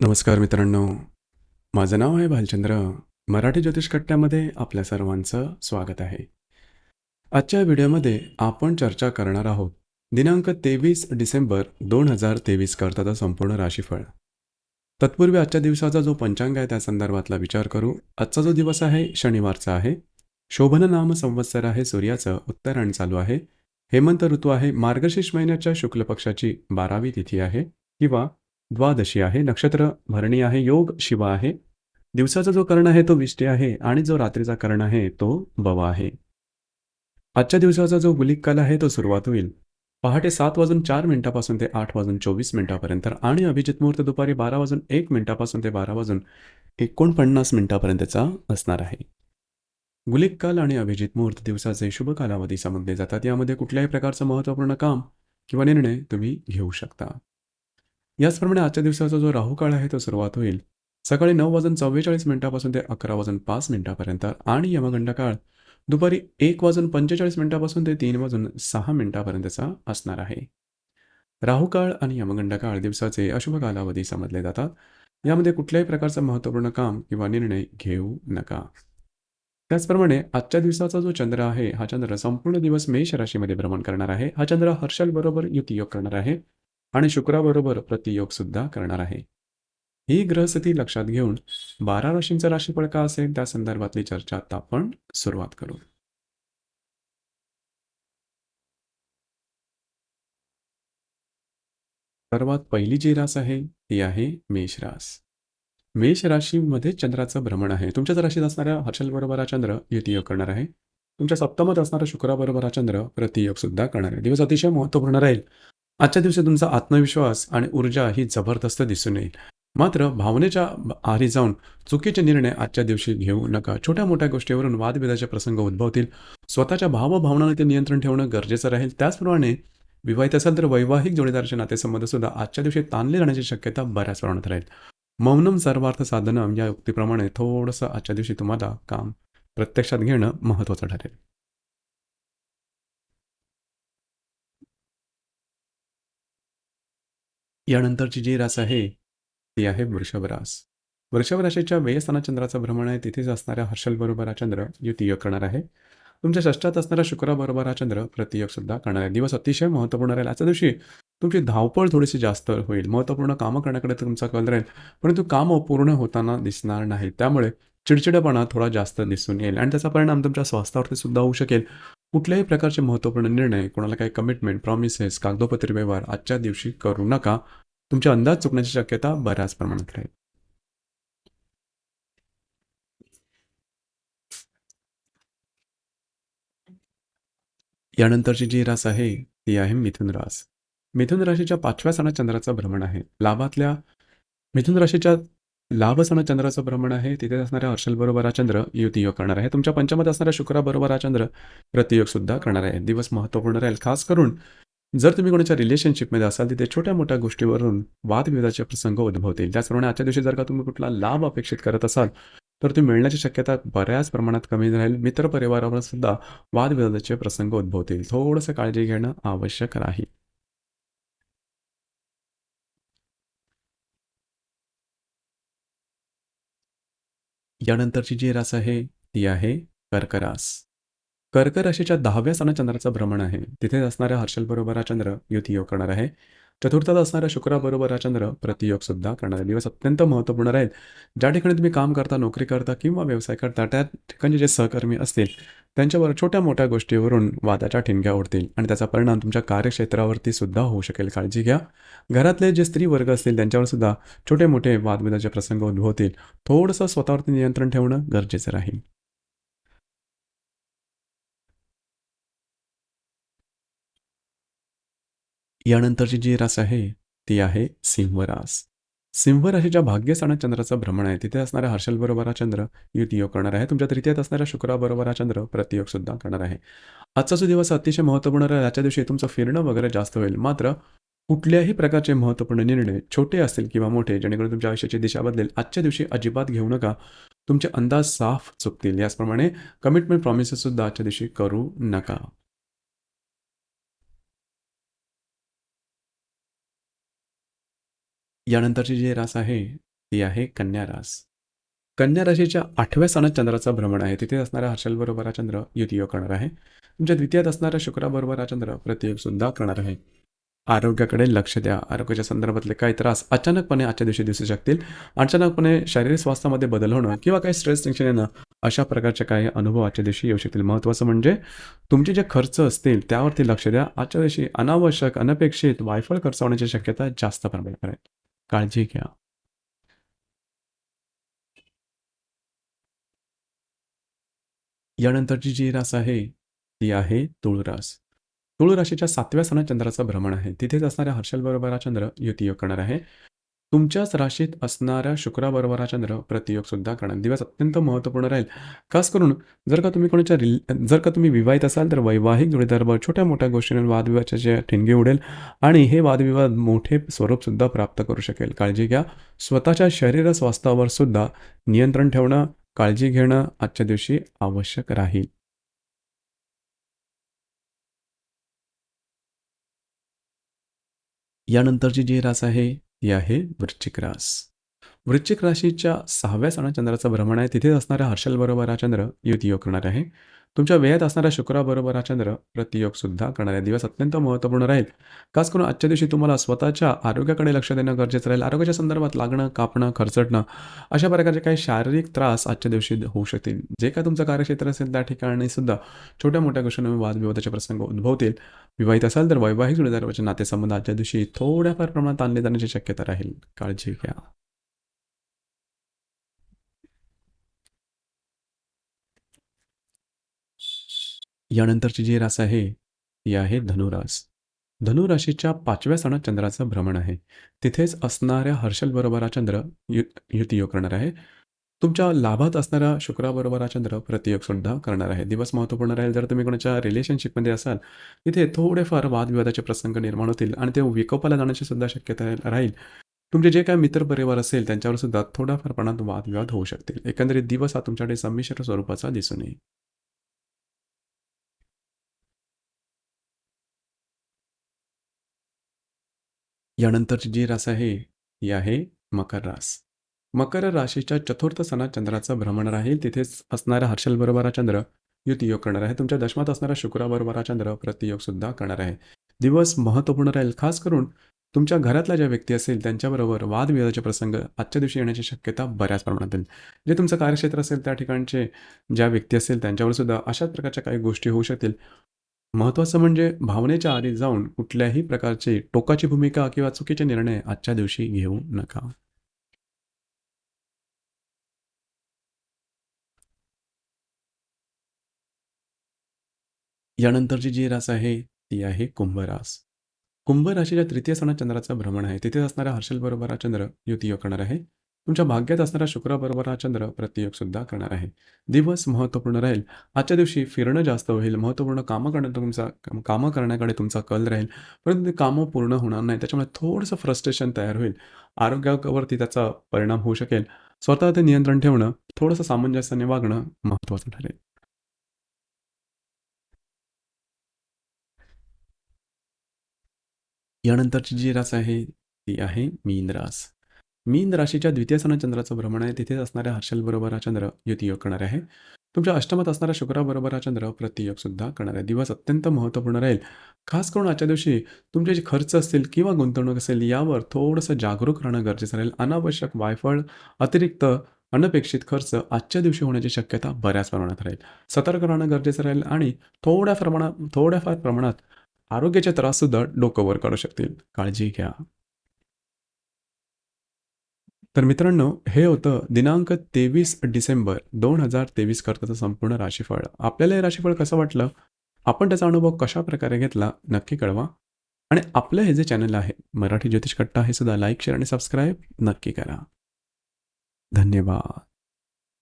नमस्कार मित्रांनो. माझं नाव आहे भालचंद्र. मराठी ज्योतिष कट्ट्यामध्ये आपल्या सर्वांचं स्वागत आहे. आजच्या व्हिडिओमध्ये आपण चर्चा करणार आहोत दिनांक तेवीस डिसेंबर दोन हजार तेवीस करताचा संपूर्ण राशीफळ. तत्पूर्वी आजच्या दिवसाचा जो पंचांग आहे त्या संदर्भातला विचार करू. आजचा जो दिवस आहे शनिवारचा आहे. शोभन नाम संवत्सर आहे सूर्याचं उत्तरायण चालू आहे. हेमंत ऋतू आहे मार्गशीर्ष महिन्याच्या शुक्ल पक्षाची बारावी तिथी आहे. किंवा द्वादशी आहे नक्षत्र भरणी आहे योग शिव आहे. दिवसाचा जो कर्ण आहे तो विष्टी आहे आणि जो रात्रीचा कर्ण आहे तो बवा आहे. आजच्या दिवसाचा जो गुलिक काल आहे तो सुरुवात होईल. पहाटे सात वाजून चार मिनिटापासून ते आठ वाजून चोवीस मिनिटापर्यंत आणि अभिजित मुहूर्त दुपारी बारा वाजून एक मिनिटापासून ते बारा वाजून एकोणपन्नास मिनिटापर्यंतचा असणार आहे. गुलिक काल आणि अभिजित मुहूर्त दिवसाचे शुभ कालावधी समजले जातात. यामध्ये कुठल्याही प्रकारचं महत्त्वपूर्ण काम किंवा निर्णय तुम्ही घेऊ शकता. याचप्रमाणे आजच्या दिवसाचा जो राहू काळ आहे तो सुरुवात होईल. सकाळी नऊ वाजून चव्वेचाळीस मिनिटापासून ते अकरा वाजून पाच मिनिटापर्यंत आणि यमगंड काळ दुपारी एक वाजून पंचेचाळीस मिनिटापासून ते तीन वाजून सहा मिनिटापर्यंतचा असणार आहे. राहू काळ आणि यमगंड काळ दिवसाचे अशुभ कालावधी समजले जातात. यामध्ये कुठल्याही प्रकारचं महत्त्वपूर्ण काम किंवा निर्णय घेऊ नका. त्याचप्रमाणे आजच्या दिवसाचा जो चंद्र आहे हा चंद्र संपूर्ण दिवस मेष राशीमध्ये भ्रमण करणार आहे. हा चंद्र हर्षल बरोबर युतियोग करणार आहे. आणि शुक्राबरोबर प्रतियोग सुद्धा करणार आहे. ही ग्रहस्थिती लक्षात घेऊन बारा राशींचा राशीफळ का असेल? त्या संदर्भातली चर्चा आता आपण सुरुवात करू. सर्वात पहिली जी रास आहे ती आहे मेष रास. मेष राशीमध्ये चंद्राचं भ्रमण आहे. तुमच्याच राशीत असणाऱ्या हर्षल बरोबर हा चंद्र युतियोग करणार आहे. तुमच्या सप्तमत असणारा शुक्राबरोबर हा चंद्र प्रतियोग सुद्धा करणार आहे. दिवस अतिशय महत्त्वपूर्ण राहील. आजच्या दिवशी तुमचा आत्मविश्वास आणि ऊर्जा ही जबरदस्त दिसून येईल. मात्र भावनेच्या आरी जाऊन चुकीचे निर्णय आजच्या दिवशी घेऊ नका. छोट्या मोठ्या गोष्टीवरून वादविदाचे प्रसंग उद्भवतील. स्वतःच्या भावभावनांना ते नियंत्रण ठेवणं गरजेचं राहील. त्याचप्रमाणे विवाहित असेल तर वैवाहिक जोडीदाराचे नातेसंबंध सुद्धा आजच्या दिवशी ताणले जाण्याची शक्यता बऱ्याच प्रमाणात राहील. मौनम सर्वार्थ साधनम या युक्तीप्रमाणे थोडंसं आजच्या दिवशी तुम्हाला काम प्रत्यक्षात घेणं महत्त्वाचं ठरेल. यानंतरची जी रास आहे ती आहे वृषभ रास. वृषभ राशीच्या व्ययस्थानात चंद्राचं भ्रमण आहे तिथेच असणाऱ्या हर्षलबरोबर हा चंद्र युतियोग करणार आहे. तुमच्या षष्टात असणाऱ्या शुक्राबरोबर हा चंद्र प्रतियोग सुद्धा करणार आहे. दिवस अतिशय महत्त्वपूर्ण राहील. आजच्या दिवशी तुमची धावपळ थोडीशी जास्त होईल. महत्त्वपूर्ण कामं करण्याकडे तुमचा कल राहील. परंतु कामं पूर्ण होताना दिसणार नाही त्यामुळे चिडचिडेपणा थोडा जास्त दिसून येईल. आणि त्याचा परिणाम तुमच्या स्वास्थ्यावरती सुद्धा होऊ शकेल. कुठल्याही प्रकारचे महत्त्वपूर्ण निर्णय कोणाला काही कमिटमेंट प्रॉमिसेस कागदोपत्री व्यवहार आजच्या दिवशी करू नका. तुमचे अंदाज चुकण्याची शक्यता बऱ्याच प्रमाणात राहील. यानंतरची जी रास आहे ती आहे मिथुन रास. मिथुन राशीच्या पाचव्या सणात चंद्राचं भ्रमण आहे. लाभातल्या मिथुन राशीच्या लाभ सणात चंद्राचं भ्रमण आहे. तिथे असणाऱ्या हर्षल बरोबर हा चंद्र युतीयोग करणार आहे. तुमच्या पंचमात असणाऱ्या शुक्राबरोबर हा चंद्र प्रतियोग सुद्धा करणार आहे. दिवस महत्त्वपूर्ण राहील. खास करून जर तुम्ही कोणाच्या रिलेशनशिपमध्ये असाल तिथे छोट्या मोठ्या गोष्टीवरून वादविवादाचे प्रसंग उद्भवतील. त्याचप्रमाणे आजच्या दिवशी जर का तुम्ही कुठला लाभ अपेक्षित करत असाल तर तुम्ही मिळण्याची शक्यता बऱ्याच प्रमाणात कमी राहील. मित्रपरिवारावर सुद्धा वादविवादाचे प्रसंग उद्भवतील. थोडंसं काळजी घेणं आवश्यक राहील. यानंतरची जी रास आहे ती आहे कर्करास. कर्क राशीच्या दहाव्या स्थानात चंद्राचं भ्रमण आहे. तिथे असणाऱ्या हर्षल बरोबर हा चंद्र युतियोग करणार आहे. चतुर्थात असणाऱ्या शुक्राबरोबर हा चंद्र प्रतियोग सुद्धा करणार दिवस अत्यंत महत्त्वपूर्ण राहील. ज्या ठिकाणी तुम्ही काम करता नोकरी करता किंवा व्यवसाय करता त्या ठिकाणचे जे सहकर्मी असतील त्यांच्यावर छोट्या मोठ्या गोष्टीवरून वादाच्या ठिणग्या उडतील आणि त्याचा परिणाम तुमच्या कार्यक्षेत्रावरती सुद्धा होऊ शकेल. काळजी घ्या. घरातले जे स्त्री वर्ग असतील त्यांच्यावर सुद्धा छोटे मोठे वादविदाचे प्रसंग उद्भवतील. थोडंसं स्वतःवरती नियंत्रण ठेवणं गरजेचं राहील. यानंतरची जी रास आहे ती आहे सिंहरास. सिंह राशीच्या भाग्यस्थानात चंद्राचं भ्रमण आहे. तिथे असणाऱ्या हर्षल बरोबर हा चंद्र युतियोग करणार आहे. तुमच्या तृतीयात असणाऱ्या शुक्राबरोबर हा चंद्र प्रतियोग सुद्धा करणार आहे. आजचा जो दिवस अतिशय महत्त्वपूर्ण राहील याच्या दिवशी तुमचं फिरणं वगैरे जास्त होईल. मात्र कुठल्याही प्रकारचे महत्त्वपूर्ण निर्णय छोटे असतील किंवा मोठे जेणेकरून तुमच्या आयुष्याची दिशा बदलेल. आजच्या दिवशी अजिबात घेऊ नका. तुमचे अंदाज साफ चुकतील. याचप्रमाणे कमिटमेंट प्रॉमिसेससुद्धा आजच्या दिवशी करू नका. यानंतरची जी रास आहे ती आहे कन्या रास. कन्या राशीच्या आठव्या स्थानात चंद्राचा भ्रमण आहे. तिथे असणाऱ्या हर्षलबरोबर हा चंद्र युतियोग करणार आहे. तुमच्या द्वितीयात असणाऱ्या शुक्राबरोबर हा चंद्र प्रतियोगसुद्धा करणार आहे. आरोग्याकडे लक्ष द्या. आरोग्याच्या संदर्भातले काही त्रास अचानकपणे आजच्या दिवशी दिसू शकतील. अचानकपणे शारीरिक स्वास्थ्यामध्ये बदल होणं किंवा काही स्ट्रेस टेन्शन येणं अशा प्रकारचे काही अनुभव आजच्या दिवशी येऊ शकतील. महत्त्वाचं म्हणजे तुमचे जे खर्च असतील त्यावरती लक्ष द्या. आजच्या दिवशी अनावश्यक अनपेक्षित वायफळ खर्च होण्याची शक्यता जास्त प्रमाणात आहे. काळजी घ्या. यानंतरची जी रास आहे ती आहे तुळरास. तुळ राशीच्या सातव्या स्थानात चंद्राचं भ्रमण आहे. तिथेच असणाऱ्या हर्षलबरोबर हा चंद्र युतियोग करणार आहे. तुमच्याच राशीत असणाऱ्या शुक्राबरोबर चंद्र प्रतियोग सुद्धा करणार दिवस अत्यंत महत्त्वपूर्ण राहील. खास करून जर का तुम्ही कोणाच्या रिल जर का तुम्ही विवाहित असाल तर वैवाहिक जोडीदारावर छोट्या मोठ्या गोष्टींवर वादविवादाचे ठिणगे उडेल आणि हे वादविवाद मोठे स्वरूपसुद्धा प्राप्त करू शकेल. काळजी घ्या. स्वतःच्या शरीर स्वास्थ्यावर सुद्धा नियंत्रण ठेवणं काळजी घेणं आजच्या दिवशी आवश्यक राहील. यानंतरची जी रास आहे ती आहे वृश्चिक रास. वृश्चिक राशीच्या सहाव्या सणा चंद्राचं भ्रमण आहे. तिथेच असणाऱ्या हर्षलबरोबर हा चंद्र युतियोग करणार आहे. तुमच्या वेळेत असणाऱ्या शुक्राबरोबर हा चंद्र प्रतियोग सुद्धा करणारे दिवस अत्यंत महत्त्वपूर्ण राहील. खास करून आजच्या दिवशी तुम्हाला स्वतःच्या आरोग्याकडे लक्ष देणं गरजेचं राहील. आरोग्याच्या संदर्भात लागणं कापणं खरचटणं अशा प्रकारचे काही शारीरिक त्रास आजच्या दिवशी होऊ शकतील. जे काय तुमचं कार्यक्षेत्र असेल त्या ठिकाणी सुद्धा छोट्या मोठ्या गोष्टींवर वादविवादाचे प्रसंग उद्भवतील. विवाहित असाल तर वैवाहिक जोडीदाराचे नातेसंबंध आजच्या दिवशी थोड्याफार प्रमाणात आणले जाण्याची शक्यता राहील. काळजी घ्या. यानंतरची जी रास आहे ती आहे धनुरास. धनुराशीच्या पाचव्या सणात चंद्राचं भ्रमण आहे. तिथेच असणाऱ्या हर्षलबरोबर हा चंद्र यु युतियोग करणार आहे. तुमच्या लाभात असणाऱ्या शुक्राबरोबर हा चंद्र प्रतियोग सुद्धा करणार आहे. दिवस महत्त्वपूर्ण राहील. जर तुम्ही कोणाच्या रिलेशनशिपमध्ये असाल तिथे थोडेफार वादविवादाचे प्रसंग निर्माण होतील आणि ते विकोपाला जाण्याची सुद्धा शक्यता राहील. तुमचे जे काय मित्रपरिवार असेल त्यांच्यावर सुद्धा थोड्याफार प्रमाणात वादविवाद होऊ शकतील. एकंदरीत दिवस हा तुमच्याकडे संमिश्र स्वरूपाचा दिसून येईल. यानंतरची जी रास आहे ती आहे मकर रास. मकर राशीच्या चतुर्थ सणात चंद्राचं भ्रमण राहील. तिथेच असणारा हर्षलबरोबर हा चंद्र युतियोग करणार आहे. तुमच्या दशमात असणारा शुक्राबरोबर हा चंद्र प्रतियोग सुद्धा करणार आहे. दिवस महत्त्वपूर्ण राहील. खास करून तुमच्या घरातल्या ज्या व्यक्ती असेल त्यांच्याबरोबर वादविवादाचे प्रसंग आजच्या दिवशी येण्याची शक्यता बऱ्याच प्रमाणात येईल जे तुमचं कार्यक्षेत्र असेल त्या ठिकाणचे ज्या व्यक्ती असेल त्यांच्यावर सुद्धा अशाच प्रकारच्या काही गोष्टी होऊ शकतील. महत्त्वाचं म्हणजे भावनेच्या आधी जाऊन कुठल्याही प्रकारची टोकाची भूमिका किंवा चुकीचे निर्णय आजच्या दिवशी घेऊ नका. यानंतरची जी रास आहे ती आहे कुंभ रास कुंभ राशीच्या तृतीय सणात चंद्राचं भ्रमण आहे. तिथे असणाऱ्या हर्षलबरोबर हा चंद्र युती करणार आहे. तुमच्या भाग्यात असणाऱ्या शुक्राबरोबर हा चंद्र प्रतियोग सुद्धा करणार आहे. दिवस महत्त्वपूर्ण राहील. आजच्या दिवशी फिरणं जास्त होईल. महत्त्वपूर्ण कामं करणं तुमचा कामं करण्याकडे तुमचा कल राहील. परंतु ते कामं पूर्ण होणार नाही. त्याच्यामुळे थोडंसं फ्रस्ट्रेशन तयार होईल. आरोग्यावरती त्याचा परिणाम होऊ शकेल. स्वतः ते नियंत्रण ठेवणं थोडंसं सामंजस्याने वागणं महत्त्वाचं ठरेल. यानंतरची जी रास आहे ती आहे मीन रास. मीन राशीच्या द्वितीय सणात चंद्राचं भ्रमण आहे. तिथेच असणाऱ्या हर्षलबरोबर हा चंद्र युतियोग करणार आहे. तुमच्या अष्टमात असणाऱ्या शुक्राबरोबर हा चंद्र प्रतियोग सुद्धा करणार आहे. दिवस अत्यंत महत्त्वपूर्ण राहील. खास करून आजच्या दिवशी तुमचे जे खर्च असतील किंवा गुंतवणूक असेल यावर थोडंसं जागरूक राहणं गरजेचं राहील. अनावश्यक वायफळ अतिरिक्त अनपेक्षित खर्च आजच्या दिवशी होण्याची शक्यता बऱ्याच प्रमाणात राहील. सतर्क राहणं गरजेचं राहील आणि थोड्या प्रमाणात थोड्याफार प्रमाणात आरोग्याचे त्राससुद्धा सुद्धा वर काढू शकतील. काळजी घ्या. तर मित्रांनो हे होतं दिनांक तेवीस डिसेंबर दोन हजार तेवीस करताचं संपूर्ण राशीफळ. आपल्याला हे राशीफळ कसं वाटलं? आपण त्याचा अनुभव कशा प्रकारे घेतला नक्की कळवा. आणि आपलं हे जे चॅनल आहे मराठी ज्योतिष कट्टा हे सुद्धा लाईक शेअर आणि सबस्क्राईब नक्की करा. धन्यवाद.